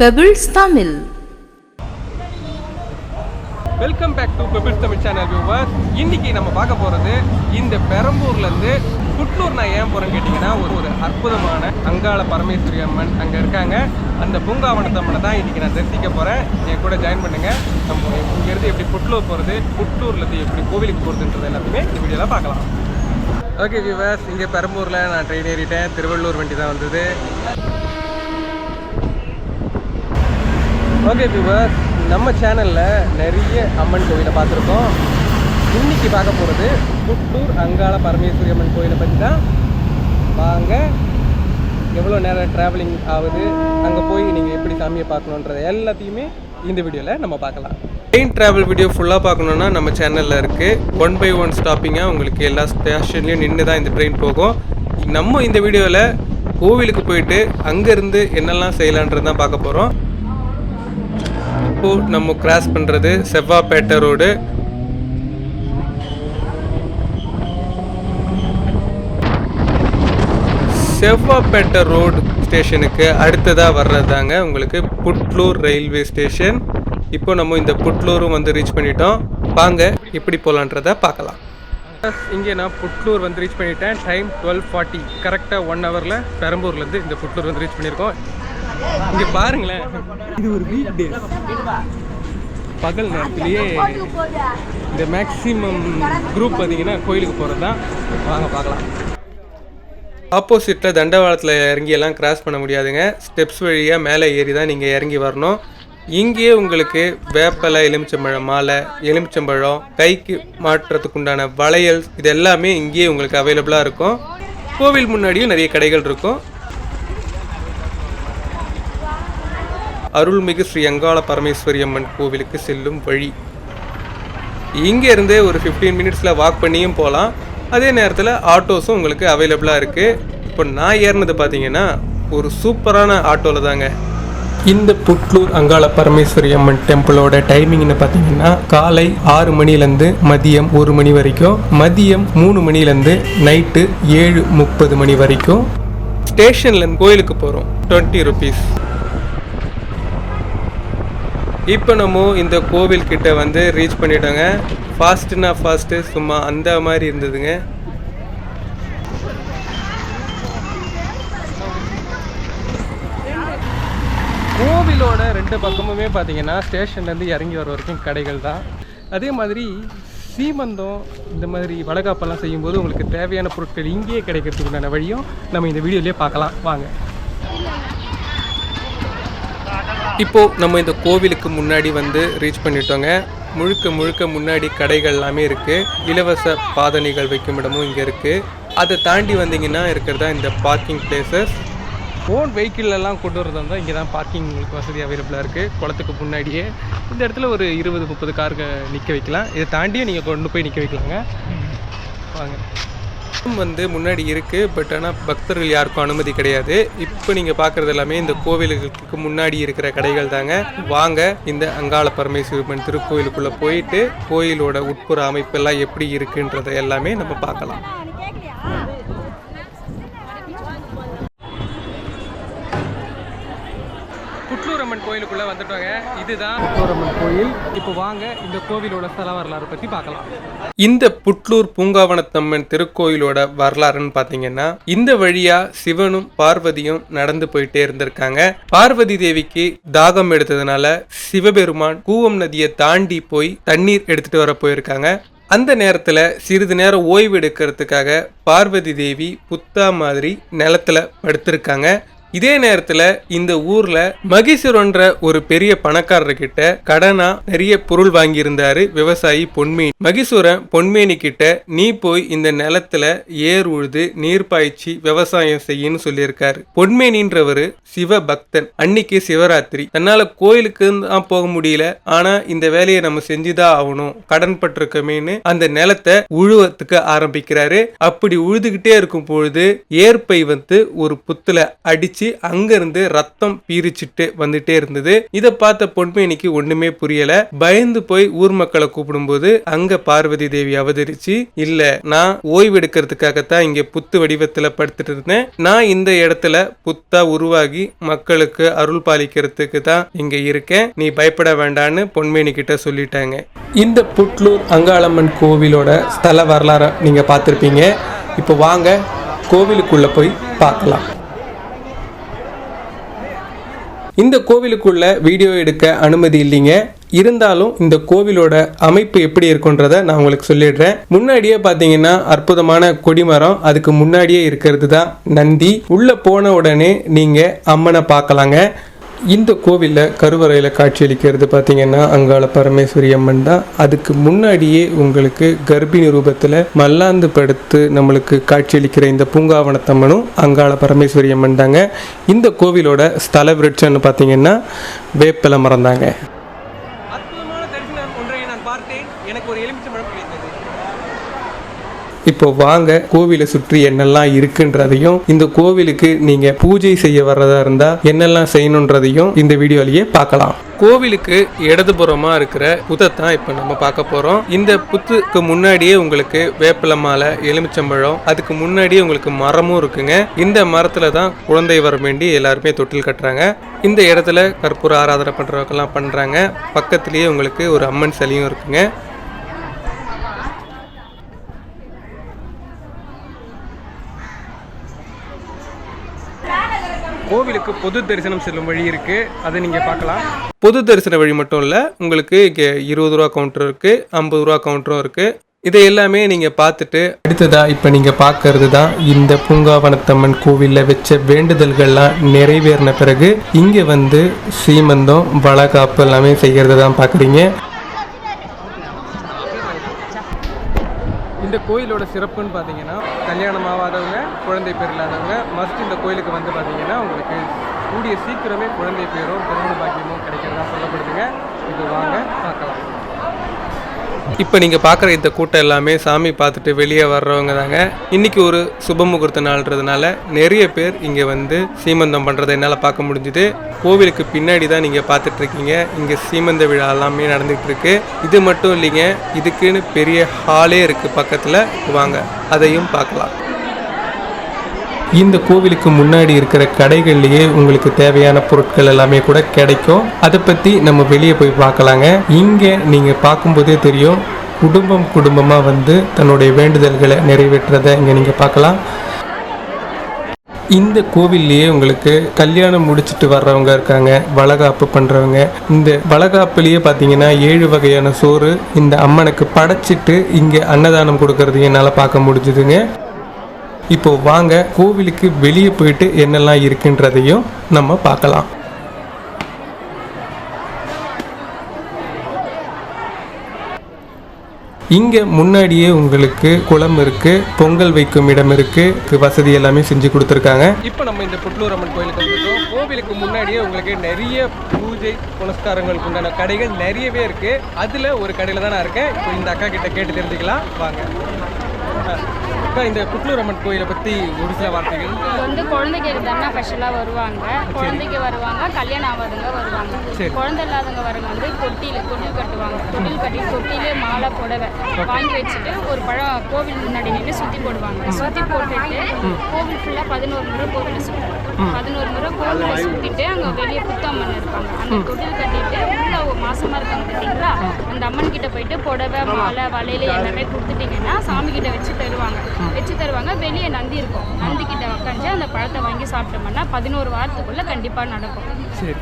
Pebbles Tamil welcome back to Pebbles Tamil channel viewers இன்னைக்கு நம்ம பார்க்க போகிறது இந்த பெரம்பூர்லேருந்து புட்லூர் நான் ஏன் போகிறேன்னு கேட்டிங்கன்னா ஒரு ஒரு அற்புதமான அங்காள பரமேஸ்வரி அம்மன் அங்கே இருக்காங்க. அந்த பூங்காவனத்தம்மனை தான் இன்னைக்கு நான் தரிசிக்க போகிறேன் என் கூட ஜாயின் பண்ணுங்க. நம்ம இங்கேருந்து எப்படி புட்லூர் போகிறது புட்லூர்லேருந்து எப்படி கோவிலுக்கு போகிறதுன்றது எல்லாத்தையுமே இந்த வீடியோவில் பார்க்கலாம். ஓகே வியூவர்ஸ் இங்கே பெரம்பூரில் நான் ட்ரெயின் ஏறிட்டேன். திருவள்ளூர் வண்டி தான் வந்தது. ஓகே வியூவர்ஸ் நம்ம சேனலில் நிறைய அம்மன் கோவிலை பார்த்துருக்கோம். இன்னைக்கு பார்க்க போகிறது புட்டூர் அங்காள பரமேஸ்வரி அம்மன் கோயிலை பற்றி தான். வாங்க எவ்வளோ நேரம் ட்ராவலிங் ஆகுது அங்கே போய் நீங்கள் எப்படி சாமியை பார்க்கணுன்றது எல்லாத்தையுமே இந்த வீடியோவில் நம்ம பார்க்கலாம். ட்ரெயின் ட்ராவல் வீடியோ ஃபுல்லாக பார்க்கணுன்னா நம்ம சேனலில் இருக்குது ஒன் பை ஒன் ஸ்டாப்பிங்காக உங்களுக்கு எல்லா ஸ்டேஷன்லேயும் நின்று தான் இந்த ட்ரெயின் போகும். நம்ம இந்த வீடியோவில் கோவிலுக்கு போயிட்டு அங்கேருந்து என்னெல்லாம் செய்யலான்றது தான் பார்க்க போகிறோம் இப்போ நம்ம கிராஸ் பண்ணுறது செவ்வாப்பேட்டை ரோடு. செவ்வாப்பேட்டை ரோடு ஸ்டேஷனுக்கு அடுத்ததாக வர்றதாங்க உங்களுக்கு புட்லூர் ரயில்வே ஸ்டேஷன். இப்போ நம்ம இந்த புட்லூரும் வந்து ரீச் பண்ணிட்டோம். வாங்க எப்படி போகலான்றத பார்க்கலாம். இங்கே நான் புட்லூர் வந்து ரீச் பண்ணிட்டேன். டைம் டுவெல் ஃபார்ட்டி கரெக்டாக ஒன் ஹவரில் பெரம்பூர்லேருந்து இந்த புட்லூர் வந்து ரீச் பண்ணியிருக்கோம். இங்கே பாருங்களேன். இது ஒரு வீக் டே பகல் நேரத்துலேயே இந்த மேக்ஸிமம் குரூப் பார்த்தீங்கன்னா கோயிலுக்கு போகிறது தான் வாங்க பார்க்கலாம். ஆப்போசிட்டில் தண்டவாளத்தில் இறங்கி எல்லாம் கிராஸ் பண்ண முடியாதுங்க. ஸ்டெப்ஸ் வழியாக மேலே ஏறி தான் நீங்கள் இறங்கி வரணும். இங்கேயே உங்களுக்கு வேப்பலை எலுமிச்சம்பழம் மாலை எலுமிச்சம்பழம் கைக்கு மாற்றுறதுக்கு உண்டான வளையல் இது எல்லாமே இங்கேயே உங்களுக்கு அவைலபிளாக இருக்கும். கோவில் முன்னாடியும் நிறைய கடைகள் இருக்கும். அருள்மிகு ஸ்ரீ அங்காள பரமேஸ்வரி அம்மன் கோவிலுக்கு செல்லும் வழி. இங்கேருந்தே ஒரு ஃபிஃப்டீன் மினிட்ஸில் வாக் பண்ணியும் போகலாம் அதே நேரத்தில் ஆட்டோஸும் உங்களுக்கு அவைலபிளாக இருக்குது இப்போ நான் ஏறினது பார்த்தீங்கன்னா ஒரு சூப்பரான ஆட்டோவில் தாங்க. இந்த புட்லூர் அங்காள பரமேஸ்வரி அம்மன் டெம்பிளோட டைமிங்னு பார்த்தீங்கன்னா காலை ஆறு மணிலேருந்து மதியம் ஒரு மணி வரைக்கும் மதியம் மூணு மணிலேருந்து நைட்டு ஏழு முப்பது மணி வரைக்கும். ஸ்டேஷன்லேருந்து கோயிலுக்கு போகிறோம் டுவெண்ட்டி ருபீஸ் இப்போ நம்ம இந்த கோவில் கிட்ட வந்து ரீச் பண்ணிட்டோங்க. ஃபாஸ்ட்டுனா ஃபாஸ்ட்டு சும்மா அந்த மாதிரி இருந்ததுங்க. கோவிலோட ரெண்டு பக்கமுமே பார்த்தீங்கன்னா ஸ்டேஷன்லேருந்து இறங்கி வர வரைக்கும் கடைகள் தான். அதே மாதிரி சீமந்தம் இந்த மாதிரி வடகாப்பெல்லாம் செய்யும்போது உங்களுக்கு தேவையான பொருட்கள் இங்கேயே கிடைக்கிறதுக்குண்டான வழியும் நம்ம இந்த வீடியோலேயே பார்க்கலாம். வாங்க. இப்போ நம்ம இந்த கோவிலுக்கு முன்னாடி வந்து ரீச் பண்ணிட்டோங்க. முழுக்க முழுக்க முன்னாடி கடைகள் எல்லாமே இருக்கு. இலவச பாதணிகள் வைக்கும் இடமும் இங்கே இருக்கு. அதை தாண்டி வந்தீங்கன்னா இருக்கிறதா இந்த பார்க்கிங் பிளேசஸ் ஓன் வெஹிக்கிள் எல்லாம் கொண்டு வரதா இருந்தால் இங்கே தான் பார்க்கிங் உங்களுக்கு வசதி அவைலபிளாக இருக்குது குளத்துக்கு முன்னாடியே இந்த இடத்துல ஒரு இருபது முப்பது காருக்கு நிற்க வைக்கலாம். இதை தாண்டியும் நீங்கள் கொண்டு போய் நிற்க வைக்கலாங்க. வாங்க. வந்து முன்னாடி இருக்குது பட் ஆனால் பக்தர்கள் யாருக்கும் அனுமதி கிடையாது. இப்போ நீங்கள் பார்க்குறது எல்லாமே இந்த கோவிலுக்கு முன்னாடி இருக்கிற கடைகள் தாங்க. வாங்க இந்த அங்காள பரமேஸ்வரன் திருக்கோயிலுக்குள்ளே போயிட்டு கோயிலோட உட்புற அமைப்பெல்லாம் எப்படி இருக்குன்றதை எல்லாமே நம்ம பார்க்கலாம். புட்லூரம்மன் கோயிலுக்குள்ள வந்துட்டோங்க. இதுதான் புட்லூரம்மன் கோயில். இப்போ வாங்க இந்த கோவிலோட ஸ்தல வரலாறு பத்தி பார்க்கலாம். இந்த புட்லூர் பூங்காவனத்தம்மன் திருக்கோயிலோட வரலாறுன்னு பாத்தீங்கன்னா இந்த வழியா சிவனும் பார்வதியும் நடந்து போயிட்டே இருந்திருக்காங்க. பார்வதி தேவிக்கு தாகம் எடுத்ததுனால சிவபெருமான் கூவம் நதியை தாண்டி போய் தண்ணீர் எடுத்துட்டு வர போயிருக்காங்க. அந்த நேரத்துல சிறிது நேரம் ஓய்வு எடுக்கிறதுக்காக பார்வதி தேவி புத்தா மாதிரி நிலத்துல படுத்திருக்காங்க. இதே நேரத்துல இந்த ஊர்ல மகிசுரன்ற ஒரு பெரிய பணக்காரர்கிட்ட கடனா நிறைய பொருள் வாங்கி இருந்தாரு விவசாயி பொன்மேனி. மகிசுரன் பொன்மேனி கிட்ட நீ போய் இந்த நிலத்துல ஏர் உழுது நீர் பாய்ச்சி விவசாயம் செய்யன்னு சொல்லியிருக்காரு. பொன்மேனின்றவரு சிவ பக்தன் அன்னைக்கு சிவராத்திரி. தன்னால கோயிலுக்கு தான் போக முடியல. ஆனா இந்த வேலையை நம்ம செஞ்சுதான் ஆகணும். கடன் பட்டிருக்கமேன்னு அந்த நிலத்தை உழுவத்துக்கு ஆரம்பிக்கிறாரு. அப்படி உழுதுகிட்டே இருக்கும் பொழுது ஏற்பை வந்து ஒரு புத்துல அடிச்சு வெடிச்சு அங்கிருந்து ரத்தம் பீரிச்சிட்டு வந்துட்டே இருந்தது. இதை பார்த்த பொன்மேனிக்கு ஒண்ணுமே புரியல. பயந்து போய் ஊர் மக்களை கூப்பிடும்போது அங்க பார்வதி தேவி அவதரிச்சு இல்ல நான் ஓய்வு எடுக்கிறதுக்காகத்தான் இங்க புத்து வடிவத்துல படுத்துட்டு இருந்தேன். நான் இந்த இடத்துல புத்தா உருவாகி மக்களுக்கு அருள் பாலிக்கிறதுக்கு தான் இங்க இருக்கேன். நீ பயப்பட வேண்டான்னு பொன்மேனி கிட்ட சொல்லிட்டாங்க. இந்த புட்லூர் அங்காளம்மன் கோவிலோட ஸ்தல வரலாறை நீங்க பார்த்துருப்பீங்க. இப்போ வாங்க கோவிலுக்குள்ள போய் பார்க்கலாம். இந்த கோவிலுக்குள்ள வீடியோ எடுக்க அனுமதி இல்லைங்க. இருந்தாலும் இந்த கோவிலோட அமைப்பு எப்படி இருக்குன்றத நான் உங்களுக்கு சொல்லிடுறேன். முன்னாடியே பார்த்தீங்கன்னா அற்புதமான கொடிமரம் அதுக்கு முன்னாடியே இருக்கிறது தான் நந்தி. உள்ள போன உடனே நீங்க அம்மனை பார்க்கலாங்க. இந்த கோவிலில் கருவறையில் காட்சியளிக்கிறது பார்த்தீங்கன்னா அங்காள பரமேஸ்வரி அம்மன் தான். அதுக்கு முன்னாடியே உங்களுக்கு கர்ப்பிணி ரூபத்தில் மல்லாந்து படுத்து நம்மளுக்கு காட்சியளிக்கிற இந்த பூங்காவனத்தம்மனும் அங்காள பரமேஸ்வரி அம்மன் தாங்க. இந்த கோவிலோட ஸ்தல விருட்சம்னு பார்த்தீங்கன்னா வேப்பில மரம் தாங்க அற்புதமான தரிசனம் ஒன்றை நான் பார்த்தேன் எனக்கு ஒரு எலுமிச்சம்பழம் கிடைத்தது இப்போ வாங்க கோவிலை சுற்றி என்னெல்லாம் இருக்குன்றதையும் இந்த கோவிலுக்கு நீங்க பூஜை செய்ய வர்றதா இருந்தா என்னெல்லாம் செய்யணுன்றதையும் இந்த வீடியோலயே பார்க்கலாம். கோவிலுக்கு இடதுபுறமா இருக்கிற புதைத்தான் இப்போ நம்ம பார்க்க போறோம். இந்த புத்துக்கு முன்னாடியே உங்களுக்கு வேப்பில மாலை எலுமிச்சம்பழம் அதுக்கு முன்னாடியே உங்களுக்கு மரமும் இருக்குங்க. இந்த மரத்துல தான் குழந்தை வர வேண்டி எல்லாருமே தொட்டில் கட்டுறாங்க. இந்த இடத்துல கற்பூர ஆராதனை பண்றவங்கெல்லாம் பண்றாங்க. பக்கத்திலேயே உங்களுக்கு ஒரு அம்மன் சிலையும் இருக்குங்க. கோவிலுக்கு பொது தரிசனம் செல்லும் வழி இருக்கு. அதை நீங்க பார்க்கலாம். பொது தரிசன வழி மட்டும் இல்ல உங்களுக்கு இங்க இருபது ரூபா கவுண்டர் இருக்கு ஐம்பது ரூபா கவுண்டரும் இருக்கு. இதை எல்லாமே நீங்க பார்த்துட்டு அடுத்ததா இப்ப நீங்க பார்க்கறது தான் இந்த பூங்காவனத்தம்மன் கோவில்ல வச்ச வேண்டுதல்கள்லாம் நிறைவேறின பிறகு இங்க வந்து சீமந்தம் வளகாப்பு எல்லாமே செய்யறதை தான் பாக்குறீங்க இந்த கோயிலோட சிறப்புன்னு பார்த்தீங்கன்னா கல்யாணம் ஆகாதவங்க குழந்தை பேர் இல்லாதவங்க மஸ்ட் இந்த கோயிலுக்கு வந்து பார்த்தீங்கன்னா உங்களுக்கு கூடிய சீக்கிரமே குழந்தை பேரும் திருமண பாக்கியமும் கிடைக்கிறதா சொல்லப்படுதுங்க. இது வாங்க பார்க்கலாம். இப்போ நீங்கள் பார்க்குற இந்த கூட்டம் எல்லாமே சாமி பார்த்துட்டு வெளியே வர்றவங்க தாங்க. இன்னைக்கு ஒரு சுப முகூர்த்த நாள்ன்றதுனால நிறைய பேர் இங்கே வந்து சீமந்தம் பண்ணுறதை என்னால் பார்க்க முடிஞ்சுது. கோவிலுக்கு பின்னாடி தான் நீங்கள் பார்த்துட்டு இருக்கீங்க. இங்கே சீமந்த விழா எல்லாமே நடந்துகிட்டு இருக்கு. இது மட்டும் இல்லைங்க இதுக்குன்னு பெரிய ஹாலே இருக்குது பக்கத்தில். வாங்க அதையும் பார்க்கலாம். இந்த கோவிலுக்கு முன்னாடி இருக்கிற கடைகள்லயே உங்களுக்கு தேவையான பொருட்கள் எல்லாமே கூட கிடைக்கும். அதை பத்தி நம்ம வெளியே போய் பார்க்கலாங்க. இங்க நீங்க பார்க்கும்போதே தெரியும் குடும்பம் குடும்பமா வந்து தன்னுடைய வேண்டுதல்களை நிறைவேற்றுறதை இங்க நீங்க பார்க்கலாம். இந்த கோவில்லையே உங்களுக்கு கல்யாணம் முடிச்சுட்டு வர்றவங்க இருக்காங்க வளகாப்பு பண்ணுறவங்க இந்த வளகாப்புலேயே பார்த்தீங்கன்னா ஏழு வகையான சோறு. இந்த அம்மனுக்கு படைச்சிட்டு இங்கே அன்னதானம் கொடுக்கறது என்னால் பார்க்க முடிஞ்சுதுங்க. இப்போ வாங்க கோவிலுக்கு வெளியே போயிட்டு என்னெல்லாம் இருக்குன்றதையும் நம்ம பார்க்கலாம். இங்க முன்னாடியே உங்களுக்கு குளம் இருக்கு பொங்கல் வைக்கும் இடம் இருக்கு வசதி எல்லாமே செஞ்சு கொடுத்துருக்காங்க. இப்போ நம்ம இந்த புட்லூர் அம்மன் கோயிலுக்கு வந்துட்டோம். கோவிலுக்கு முன்னாடியே உங்களுக்கு நிறைய பூஜை புனஸ்காரங்களுக்கு உண்டான கடைகள் நிறையவே இருக்கு. அதுல ஒரு கடையில தான் நான் இருக்கேன். இப்போ இந்த அக்கா கிட்ட கேட்டு தெரிஞ்சுக்கலாம். வாங்க. அக்கா இந்த புட்லூர் அம்மன் கோயிலை பத்தி ஒரு சில வார்த்தைகள் வந்து குழந்தைக்கு இருந்தாங்கன்னா ஸ்பெஷலாக வருவாங்க. குழந்தைக்கு வருவாங்க கல்யாணம் ஆகாதவங்க வருவாங்க. குழந்தை இல்லாதவங்க வரவங்க வந்து தொட்டியில் தொட்டில் கட்டுவாங்க. தொட்டில் கட்டி தொட்டிலே மாலை புடவை வாங்கி வச்சுட்டு ஒரு பழம் கோவில் முன்னாடி நின்று சுற்றி போடுவாங்க. சுற்றி போட்டுட்டு கோவில் ஃபுல்லாக பதினோரு முறை கோவிலை சுற்றுவோம் பதினோரு முறை கோவிலை சுற்றிட்டு அங்கே வெளியே புத்தம்மன் இருப்பாங்க. அந்த தொட்டில் கட்டிட்டு உள்ள ஒரு மாசமா இருக்காங்க பார்த்தீங்களா அந்த அம்மன் கிட்ட போயிட்டு புடவை மாலை வளையல் எல்லாமே கொடுத்துட்டீங்கன்னா சாமி கிட்ட வச்சு தருவாங்க. வச்சு தருவாங்க. வெளியே நந்தி இருக்கும். நந்தி கிட்ட உட்காந்து அந்த பழத்தை வாங்கி சாப்பிட்டோம்னா பதினோரு வாரத்துக்குள்ள கண்டிப்பா நடக்கும்.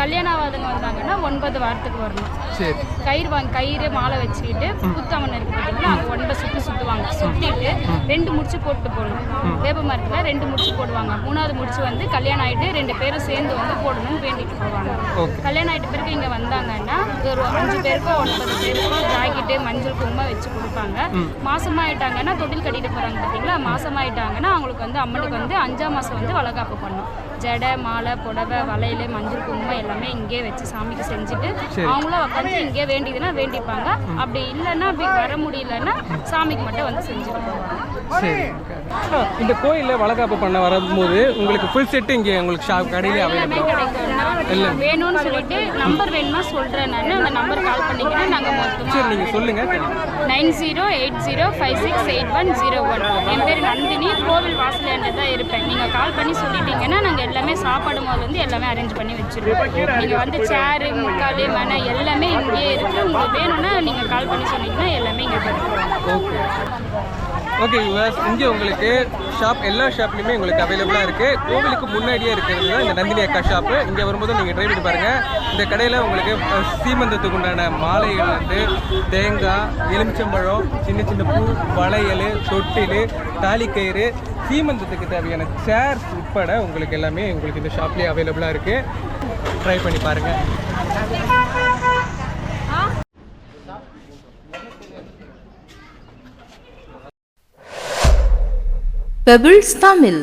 கல்யாணம் ஆகாதவங்க வந்தாங்கன்னா ஒன்பது வாரத்துக்கு வரணும். சரி. கயிறு வாங்கி கயிறு மாலை வச்சுக்கிட்டு புத்தவன் இருக்கு பார்த்தீங்களா அங்கே ஒன்பது சுற்றி சுற்றுவாங்க சுற்றிட்டு ரெண்டு முடிச்சு போட்டு போடணும் வேப்ப மரத்தில் ரெண்டு முடிச்சு போடுவாங்க. மூணாவது முடிச்சு வந்து கல்யாணம் ஆயிட்டு ரெண்டு பேரும் சேர்ந்து வந்து போடணும்னு வேண்டிட்டு போவாங்க. கல்யாணம் ஆயிட்ட பிறகு இங்கே வந்தாங்கன்னா ஒரு அஞ்சு பேருக்கோ ஒன்பது பேருக்கோ ஜாக்கெட்டு மஞ்சள் குங்குமம் வச்சு கொடுப்பாங்க. மாசமா ஆயிட்டாங்கன்னா தொட்டில் கட்டிட்டு போறாங்க பார்த்தீங்களா மாசமா ஆயிட்டாங்கன்னா அவங்களுக்கு வந்து அம்மனுக்கு வந்து அஞ்சாம் மாசம் வந்து வளகாப்பு பண்ணும் ஜடை மாலை புடவை வளையல் மஞ்சள் குங்குமம் எல்லாமே இங்கே வச்சு சாமிக்கு செஞ்சுட்டு அவங்களும் உட்காந்து இங்கே வேண்டியதுன்னா வேண்டிப்பாங்க. அப்படி இல்லைன்னா அப்படி வர முடியலன்னா சாமிக்கு மட்டும் வந்து செஞ்சுருவாங்க இந்த கோயிலில் வளகாப்பு பண்ண வரும்போது உங்களுக்கு ஃபுல் செட்டு இங்கே உங்களுக்கு ஷாப் கடையிலே அவைலபிள் கிடைக்கும்னா வேணும்னு சொல்லிட்டு நம்பர் வேணுமா சொல்கிறேன் நான். அந்த நம்பர் கால் பண்ணிக்கிறேன் நாங்கள் சரி மொத்தமாக நீங்கள் சொல்லுங்கள் nine zero eight zero five six eight one zero one. என் பேர் நந்தினி கோவில் வாசலாண்டு தான் இருப்பேன். நீங்கள் கால் பண்ணி சொல்லிட்டீங்கன்னா நாங்கள் எல்லாமே சாப்பாடு முதல்ல இருந்து எல்லாமே அரேஞ்ச் பண்ணி வச்சுருவோம். நீங்கள் வந்து சேரு முக்கால் மனை எல்லாமே இங்கேயே இருக்குது உங்களுக்கு வேணும்னா நீங்கள் கால் பண்ணி சொன்னீங்கன்னா எல்லாமே இங்கே ஓகே ஓகே யூஎஸ் இங்கே உங்களுக்கு ஷாப் எல்லா ஷாப்லையுமே உங்களுக்கு அவைலபிளாக இருக்குது கோவிலுக்கு முன்னாடியே இருக்கிறது தான் இந்த நந்தினி அக்கா ஷாப்பு இங்கே வரும்போது நீங்கள் ட்ரை பண்ணி பாருங்கள் இந்த கடையில் உங்களுக்கு சீமந்தத்துக்கு உண்டான மாலைகள் வந்து தேங்காய் எலுமிச்சம்பழம் சின்ன சின்ன பூ வளையல் தொட்டில் தாலிக்கயிறு சீமந்தத்துக்கு தேவையான சேர்ஸ் உட்பட உங்களுக்கு எல்லாமே உங்களுக்கு இந்த ஷாப்லேயே அவைலபிளாக இருக்குது ட்ரை பண்ணி பாருங்கள் பெபிள்ஸ் தமிழ்